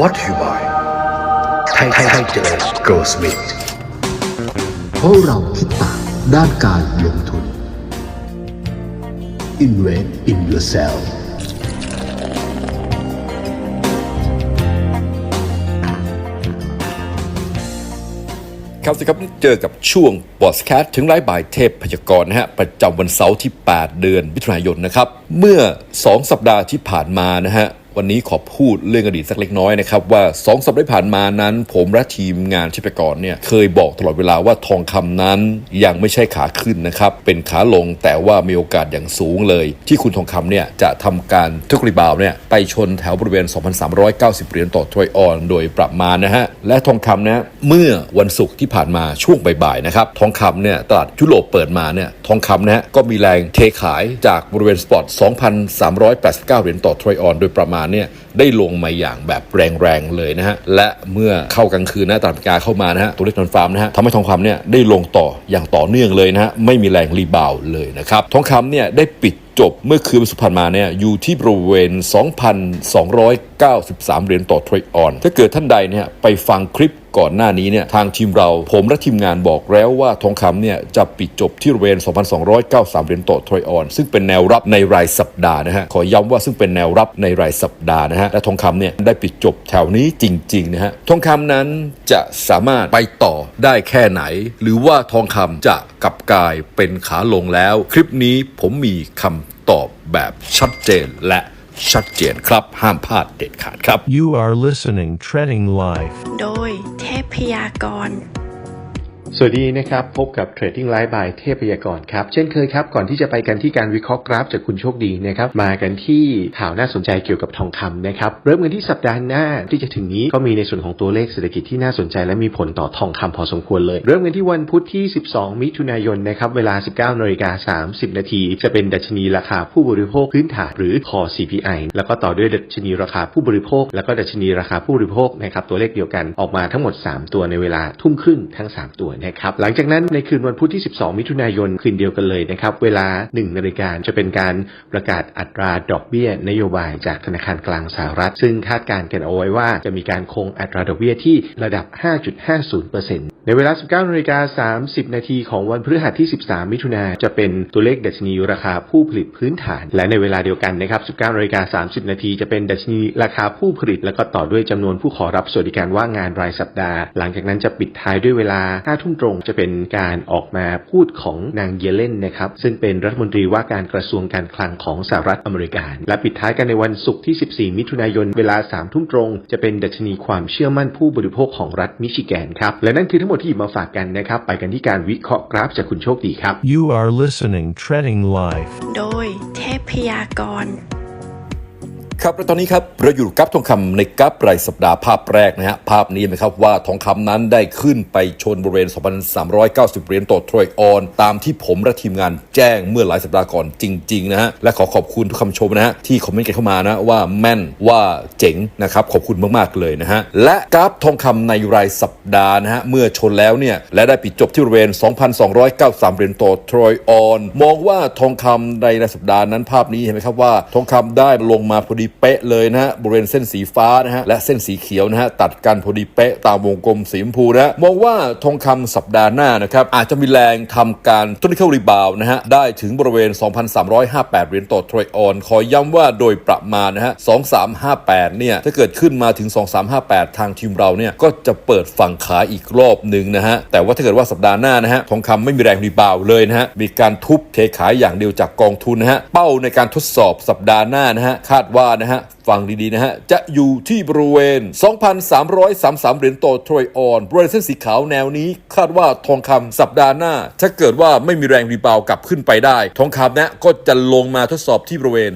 What you buy ไทยไทยไทยเจอ Goldsmith เพราะเราคิดต่างด้านการลงทุน Invest in yourself ครับสิครับเจอกับช่วงบอสแคทถึงไร้บ่ายเทพพยากรณ์นะฮะ ประจำวันเสาร์ที่ 8 เดือนมิถุนายนนะครับ เมื่อ 2 สัปดาห์ที่ผ่านมานะฮะ วันนี้ขอพูดเรื่องอดีตสักเล็กน้อยนะครับว่า2สัปดาห์ที่ผ่านมานั้น ผมและทีมงานชิปกรเนี่ยเคยบอกตลอดเวลาว่าทองคำนั้นยังไม่ใช่ขาขึ้นนะครับเป็นขาลงแต่ว่ามีโอกาสอย่างสูงเลย ที่คุณทองคำเนี่ยจะทำการทุกรีบาวเนี่ยไปชนแถวบริเวณ 2,390 เหรียญต่อทรอยออน โดยประมาณนะฮะและทองคำนะเมื่อวันศุกร์ที่ผ่านมาช่วงบ่ายๆนะครับทองคำเนี่ยตลาดยุโรปเปิดมาเนี่ยทองคำนะฮะก็มีแรงเทขายจากบริเวณสปอต 2,389 เหรียญต่อทรอยออน โดยประมาณเนี่ยได้ลงมาอย่างแบบแรงๆเลยนะฮะและเมื่อเข้ากลางคืนนะตลาดกาเข้ามานะฮะตัวเลขนอนฟาร์มนะฮะทำให้ทองคำเนี่ยได้ลงต่ออย่างต่อเนื่องเลยนะฮะไม่มีแรงรีบาวเลยนะครับทองคำเนี่ยได้ปิดจบเมื่อคืนวันสุพรรณมาเนี่ยอยู่ที่บริเวณ 2,293 เหรียญต่อทรอยออน ถ้าเกิดท่านใดเนี่ยไปฟังคลิปก่อนหน้านี้เนี่ยทางทีมเราผมและทีมงานบอกแล้วว่าทองคำเนี่ยจะปิดจบที่บริเวณ 2,293 เหรียญต่อทรอยออน ซึ่งเป็นแนวรับในรายสัปดาห์นะฮะขอย้ำว่าซึ่งเป็นแนวรับในรายสัปดาห์นะฮะและทองคำเนี่ยได้ปิดจบแถวนี้จริงๆนะฮะทองคำนั้นจะสามารถไปต่อได้แค่ไหน หรือว่าทองคำจะกลับกลายเป็นขาลงแล้ว คลิปนี้ผมมีคำตอบแบบชัดเจนและชัดเจนครับ ห้ามพลาดเด็ดขาดครับ You are listening Treading Life. โดยเทพยากร สวัสดีนะครับ พบกับ Trading Live by เทพยากรครับ เช่นเคยครับ ก่อนที่จะไปกันที่การวิเคราะห์กราฟจากคุณโชคดีนะครับ มากันที่ข่าวน่าสนใจเกี่ยวกับทองคำนะครับ เริ่มกันที่สัปดาห์หน้าที่จะถึงนี้ก็มีในส่วนของตัวเลขเศรษฐกิจที่น่าสนใจและมีผลต่อทองคำพอสมควรเลย เริ่มกันที่วันพุธที่ 12 มิถุนายนนะครับเวลา 19นาฬิกา30 นาทีจะเป็นดัชนีราคาผู้บริโภคพื้นฐานหรือ Core CPI แล้วก็ต่อด้วยดัชนีราคาผู้บริโภค แล้วก็ดัชนีราคาผู้บริโภคนะครับตัวเลขเดียวกันออกมาทั้งหมด 3 ตัวในเวลาทุ่มครึ่งทั้ง 3 ตัวนะครับหลังจากนั้นในคืนวันพุธที่ 12 มิถุนายนคืนเดียวกันเลยนะครับเวลา 1 นาฬิกาจะเป็นการประกาศอัตราดอกเบี้ย นโยบายจากธนาคารกลางสหรัฐ ซึ่งคาดการณ์กันเอาไว้ว่าจะมีการคงอัตราดอกเบี้ยที่ระดับ 5.50%ในเวลา 19 นาฬิกา 30 นาทีของวันพฤหัสที่ 13 มิถุนายนจะเป็นตัวเลขดัชนีราคาผู้ผลิตพื้นฐาน และในเวลาเดียวกันนะครับ 19 นาฬิกา 30 นาทีจะเป็นดัชนีราคาผู้ผลิต แล้วก็ต่อด้วยจำนวนผู้ขอรับสวัสดิการว่างงานรายสัปดาห์ หลังจากนั้นจะปิดท้ายด้วยเวลา 5 ทุ่มตรงจะเป็นการออกมาพูดของนางเยเลนนะครับ ซึ่งเป็นรัฐมนตรีว่าการกระทรวงการคลังของสหรัฐอเมริกา และปิดท้ายกันในวันศุกร์ที่ 14 มิถุนายนเวลา 3 ทุ่มตรง จะเป็นดัชนีความเชื่อมั่นผู้บริโภคของรัฐมิชิแกนครับ และนั่นคือทั้งหมดที่หยิบมาฝากกันนะครับ ไปกันที่การวิเคราะห์กราฟจากคุณโชคดีครับ You are listening Treading Life. โดยเทพยากร ครับและตอนนี้ครับเราอยู่กับทองคำในกราฟรายสัปดาห์ภาพแรกนะฮะภาพนี้นะครับว่าทองคำนั้นได้ขึ้นไปชนบริเวณ 2,390 เหรียญต่อทรอยออน ตามที่ผมและทีมงานแจ้งเมื่อหลายสัปดาห์ก่อนจริงๆนะฮะและขอขอบคุณทุกคำชมนะฮะที่คอมเมนต์กันเข้ามานะว่าแม่นว่าเจ๋งนะครับขอบคุณมากๆเลยนะฮะและกราฟทองคำในรายสัปดาห์นะฮะเมื่อชนแล้วเนี่ยและได้ปิดจบที่บริเวณ 2,293 เหรียญต่อทรอยออน มองว่าทองคำในรายสัปดาห์นั้นภาพนี้เห็นไหมครับว่าทองคำได้ลงมาพอดีเป๊ะเลยนะฮะบริเวณเส้นสีฟ้านะฮะและเส้นสีเขียวนะฮะตัดกันพอดีเป๊ะตามวงกลมสีชมพูนะฮะมองว่าทองคำสัปดาห์หน้านะครับอาจจะมีแรงทำการต้นเข้ารีบาวนะฮะได้ถึงบริเวณ 2,358 เหรียญต่อทรอยออนขอย้ำว่าโดยประมาณนะฮะ 2358 เนี่ยถ้าเกิดขึ้นมาถึง 2358 ทางทีมเราเนี่ยก็จะเปิดฝั่งขายอีกรอบหนึ่งนะฮะแต่ว่าถ้าเกิดว่าสัปดาห์หน้านะฮะทองคำไม่มีแรงรีบาวเลยนะฮะมีการทุบเทขายอย่างเดียวจากกองทุนนะฮะเป้าในการทดสอบสัปดาห์หน้านะฮะคาดว่านะฮะ ฟังดีๆนะฮะ จะอยู่ที่บริเวณ 2,333 เหรียญต่อทรอยออนบริเวณเส้นสีขาวแนวนี้ คาดว่าทองคำสัปดาห์หน้า ถ้าเกิดว่าไม่มีแรงรีบาวด์กลับขึ้นไปได้ ทองคำนะก็จะลงมาทดสอบที่บริเวณ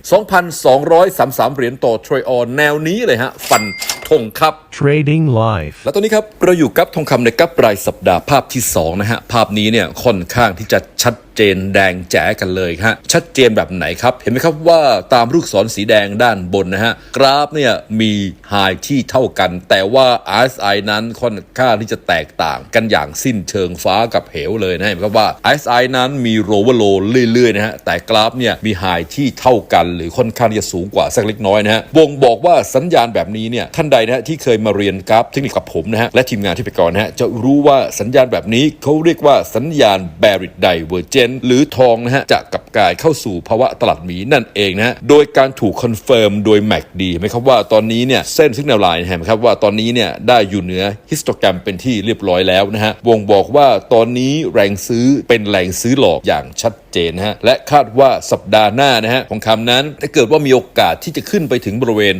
2,233 เหรียญต่อทรอยออนแนวนี้เลยฮะ ฟันธงครับ Trading Life. และตอนนี้ครับเราอยู่กับทองคำในกับรายสัปดาห์ภาพที่2นะฮะภาพนี้เนี่ยค่อนข้างที่จะชัด เจนแดงแจ๋กันเลยฮะชัดเจนแบบไหนครับ เห็นไหมครับว่าตามลูกศรสีแดงด้านบนนะฮะกราฟเนี่ยมีไฮที่เท่ากัน แต่ว่า RSI นั้นค่อนข้างที่จะแตกต่างกันอย่างสิ้นเชิงฟ้ากับเหวเลยนะเห็นไหมครับว่า RSI นั้นมีโรเวอร์โลเรื่อยๆนะฮะแต่กราฟเนี่ยมีไฮที่เท่ากัน หรือค่อนข้างที่จะสูงกว่าสักเล็กน้อยนะฮะบ่งบอกว่าสัญญาณแบบนี้เนี่ยท่านใดนะฮะที่เคยมาเรียนกราฟเทคนิคกับผมนะฮะและทีมงานที่ไปก่อนนะฮะจะรู้ว่าสัญญาณแบบนี้เขาเรียกว่าสัญญาณ bearish divergence หรือทองนะฮะจะกลับกลายเข้าสู่ภาวะตลาดหมีนั่นเองนะฮะโดยการถูกคอนเฟิร์มโดย MACD ไหมครับว่าตอนนี้เนี่ยเส้น signal line เห็นไหมครับว่าตอนนี้เนี่ยได้อยู่เหนือฮิสโตแกรมเป็นที่เรียบร้อยแล้วนะฮะบ่งบอกว่าตอนนี้แรงซื้อเป็นแรงซื้อหลอกอย่างชัดเจนนะฮะและคาดว่าสัปดาห์หน้านะฮะของคำนั้นถ้าเกิดว่ามีโอกาสที่จะขึ้นไปถึงบริเวณ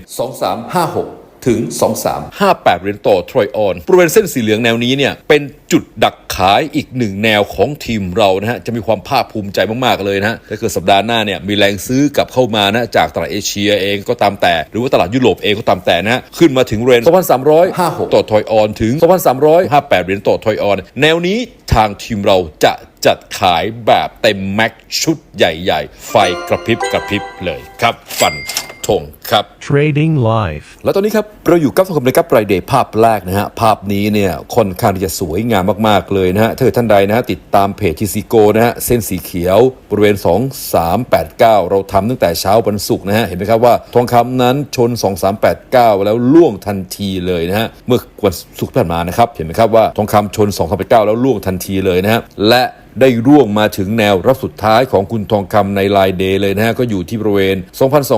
2356 ถึง 2358 เหรียญต่อทรอยออนบริเวณเส้นสีเหลืองแนวนี้เนี่ยเป็นจุดดักขายอีกหนึ่งแนวของทีมเรานะฮะจะมีความภาคภูมิใจมากๆเลยนะฮะถ้าเกิดสัปดาห์หน้าเนี่ยมีแรงซื้อกลับเข้ามานะจากตลาดเอเชียเองก็ตามแต่ หรือว่าตลาดยุโรปเองก็ตามแต่นะฮะขึ้นมาถึงเรน2,356 ต่อทรอยออนถึง 2,358 เหรียญต่อทรอยออนแนวนี้ทางทีมเราจะจัดขายแบบเต็มแม็กชุดใหญ่ ๆ ไฟกระพริบกระพริบเลยครับฟัน ธงครับ Trading Life. แล้วตอนนี้ครับ เราอยู่กับสังคมในกับรายเดย์ภาพแรกนะฮะ ภาพนี้เนี่ยค่อนข้างที่จะสวยงามมากๆเลยนะฮะถ้าเกิดท่านใดนะฮะติดตามเพจทีซีโกนะฮะ เส้นสีเขียวบริเวณ 2389 เราทำตั้งแต่เช้าวันศุกร์นะฮะ เห็นไหมครับว่าทองคำนั้นชน 2389 แล้วล่วงทันทีเลยนะฮะ เมื่อวันศุกร์ที่ผ่านมานะครับ เห็นไหมครับว่าทองคำชน 2389 แล้วล่วงทันทีเลยนะฮะ และ ได้ร่วงมาถึงแนวรับสุดท้ายของคุณทองคำในลายเดย์เลยนะฮะ ก็อยู่ที่บริเวณ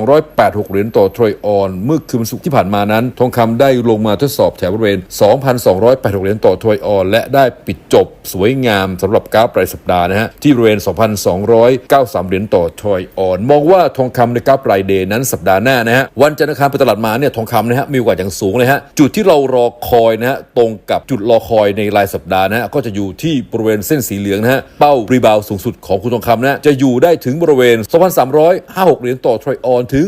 2,286 เหรียญต่อทรอยออน เมื่อคืนศุกร์ที่ผ่านมานั้น ทองคำได้ลงมาทดสอบแถวบริเวณ 2,286 เหรียญต่อทรอยออน และได้ปิดจบสวยงามสำหรับกราฟรายสัปดาห์นะฮะ ที่บริเวณ 2,293 เหรียญต่อทรอยออน มองว่าทองคำในกราฟรายเดย์นั้นสัปดาห์หน้านะฮะ วันจันทร์อังคารไปตลาดมาเนี่ยทองคำนะฮะมีโอกาสอย่างสูงเลยฮะ จุดที่เรารอคอยนะฮะตรงกับจุดรอคอยในรายสัปดาห์นะฮะก็จะอยู่ที่บริเวณเส้นสีเหลืองนะฮะเป้ารีบาวสูงสุดของคุณทองคำนะฮะจะอยู่ได้ถึงบริเวณ 2,356 เหรียญต่อทรอยออนถึง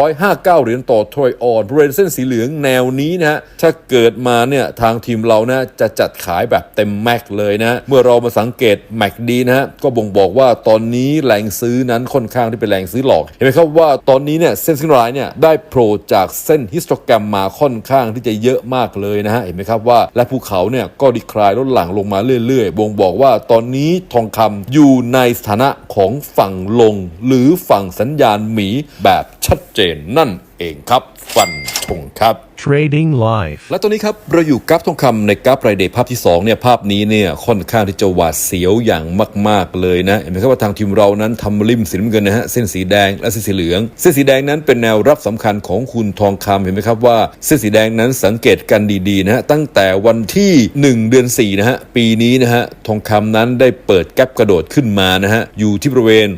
2,359 เหรียญต่อทรอยออนบริเวณเส้นสีเหลืองแนวนี้นะฮะถ้าเกิดมาเนี่ยทางทีมเรานะจะจัดขายแบบเต็มแม็กเลยนะเมื่อเรามาสังเกตแม็กดีนะฮะก็บ่งบอกว่าตอนนี้แรงซื้อนั้นค่อนข้างที่เป็นแรงซื้อหลอกเห็นไหมครับว่าตอนนี้เนี่ยเส้นซิงไลน์เนี่ยได้โผล่จากเส้นฮิสโตแกรมมาค่อนข้างที่จะเยอะมากเลยนะฮะเห็นไหมครับว่าและภูเขาเนี่ยก็ดีคลายลดหลั่งลงมาเรื่อยๆบ่งบอกว่าตอนนี้ทองคำอยู่ในสถานะของฝั่งลง หรือฝั่งสัญญาณหมีแบบชัดเจนนั่นเองครับ ฟันธงครับ Trading Life. และตอนนี้ครับเราอยู่กับทองคำในกราฟรายเดย์ภาพที่2เนี่ยภาพนี้เนี่ยค่อนข้างที่จะหวาดเสียวอย่างมาก ๆ เลยนะเห็นไหมครับว่าทางทีมเรานั้นทำริมสีน้ำเงินนะฮะเส้นสีแดงและเส้นสีเหลือง เส้นสีแดงนั้นเป็นแนวรับสำคัญของคุณทองคำเห็นไหมครับว่าเส้นสีแดงนั้นสังเกตกันดีๆนะฮะตั้งแต่วันที่ 1 เดือน4นะฮะปีนี้นะฮะทองคำนั้นได้เปิดแกลบกระโดดขึ้นมานะฮะอยู่ที่บริเวณ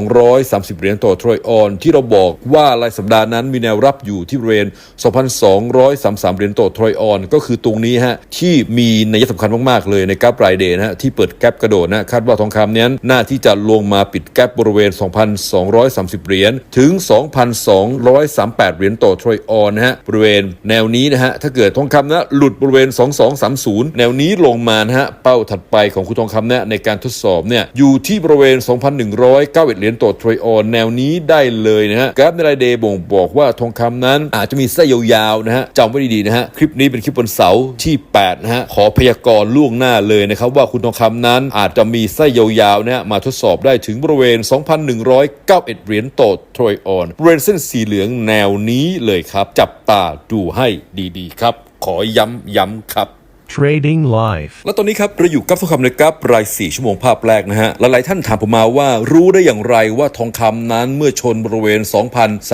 2,230 เหรียญต่อทรอยออน ที่เราบอกว่ารายสัปดาห์นั้นมีแนวรับอยู่ที่บริเวณ233เหรียญต่อทรอยออน ก็คือตรงนี้ฮะที่มีนัยสำคัญมากๆเลยในกราฟรายเดย์นะฮะที่เปิดแกลบกระโดดนะคาดว่าทองคำนี้น่าที่จะลงมาปิดแกลบบริเวณ 2,230 เหรียญถึง 2,238 เหรียญต่อทรอยออนนะฮะบริเวณแนวนี้นะฮะถ้าเกิดทองคำนะหลุดบริเวณ 2230 แนวนี้ลงมานะฮะเป้าถัดไปของคุณทองคำเนี่ยในการทดสอบเนี่ยอยู่ที่บริเวณ 2,191 เหรียญต่อทรอยออน แนวนี้ได้เลยนะฮะกราฟในรายเดย์บ่งบอกว่าทองคำนั้นอาจจะมีไส้ยาวๆนะฮะจำไว้ดีๆนะฮะคลิปนี้เป็นคลิปวันเสาร์ที่8นะฮะขอพยากรณ์ล่วงหน้าเลยนะครับว่าคุณทองคำนั้นอาจจะมีไส้ยาวๆนะฮะมาทดสอบได้ถึงบริเวณ 2,191 เหรียญต่อทรอยออนบริเวณเส้นสีเหลืองแนวนี้เลยครับ จับตาดูให้ดีๆครับ ขอย้ำย้ำครับ Trading Life. แล้วตอนนี้ครับเราอยู่กับทองคำในกราฟราย 4 ชั่วโมงภาพแรกนะฮะหลายๆท่านถามผมมาว่ารู้ได้อย่างไรว่าทองคำนั้นเมื่อชนบริเวณ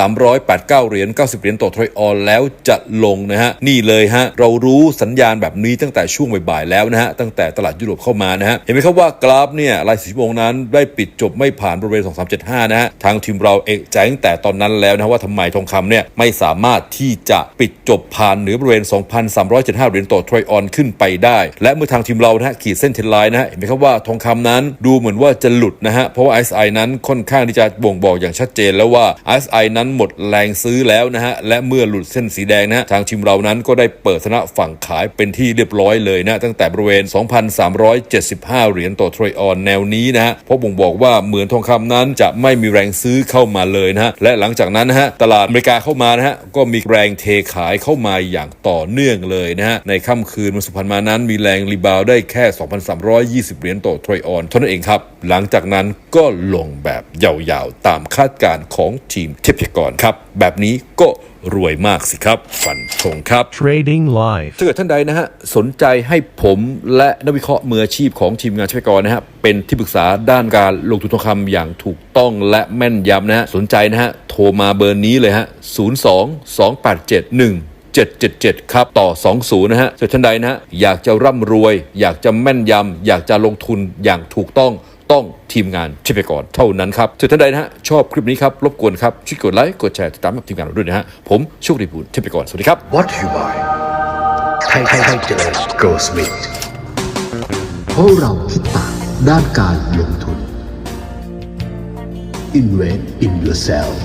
2,389 เหรียญ 90 เหรียญต่อทรอยออนแล้วจะลงนะฮะนี่เลยฮะเรารู้สัญญาณแบบนี้ตั้งแต่ช่วงบ่ายๆแล้วนะฮะตั้งแต่ตลาดยุโรปเข้ามานะฮะเห็นไหมครับว่ากราฟเนี่ยราย 4 ชั่วโมงนั้นได้ปิดจบไม่ผ่านบริเวณ 2375 นะฮะทางทีมเราเอกใจตั้งแต่ตอนนั้นแล้วนะว่าทำไมทองคำเนี่ยไม่สามารถที่จะปิดจบผ่านเหนือบริเวณ 2,375 เหรียญต่อทรอยออนขึ้นนไปได้ และเมื่อทางทีมเรานะฮะขีดเส้นเทนไลน์นะฮะเห็นไหมครับว่าทองคำนั้นดูเหมือนว่าจะหลุดนะฮะเพราะว่า RSI นั้นค่อนข้างที่จะบ่งบอกอย่างชัดเจนแล้วว่า RSI นั้นหมดแรงซื้อแล้วนะฮะและเมื่อหลุดเส้นสีแดงนะะทางทีมเรานั้นก็ได้เปิดชนะฝั่งขายเป็นที่เรียบร้อยเลยนะตั้งแต่บริเวณ 2,375 เหรียญต่อทรอยออนแนวนี้นะฮะเพราะบ่งบอกว่าเหมือนทองคำนั้นจะไม่มีแรงซื้อเข้ามาเลยนะฮะและหลังจากนั้นนะฮะตลาดอเมริกาเข้ามานะฮะก็มีแรงเทขายเข้ามาอย่างต่อเนื่องเลยนะฮะในค่ำคืนวันสุพรรณมานั้นมีแรงรีบาวด์ได้แค่ 2,320 เหรียญต่อทรอยออนเท่านั้นเองครับ หลังจากนั้นก็ลงแบบยาวๆ ตามคาดการณ์ของทีมเทพยากรครับ แบบนี้ก็รวยมากสิครับ ฟันธงครับ Trading Life. ถ้าเกิดท่านใดนะฮะ สนใจให้ผมและนักวิเคราะห์มืออาชีพของทีมงานช่วยกรนะฮะ เป็นที่ปรึกษาด้านการลงทุนทองคำอย่างถูกต้องและแม่นยำนะฮะ สนใจนะฮะ โทรมาเบอร์นี้เลยฮะ 02 287 777 ครับ ต่อ 20 นะฮะส่วนท่านใดนะฮะอยากจะร่ำรวย อยากจะแม่นยำ อยากจะลงทุนอย่างถูกต้องต้องทีมงานชิปก่อนเท่านั้นครับส่วนท่านใดนะฮะชอบคลิปนี้ครับ รบกวนครับช่วยกดไลค์ กดแชร์ติดตามกับทีมงานเราด้วยนะฮะผมโชคดีบุญชิปก่อนสวัสดีครับ What you buy? Titans Go Smith. เพราะเราคิดต่างด้านการลงทุน Invest in yourself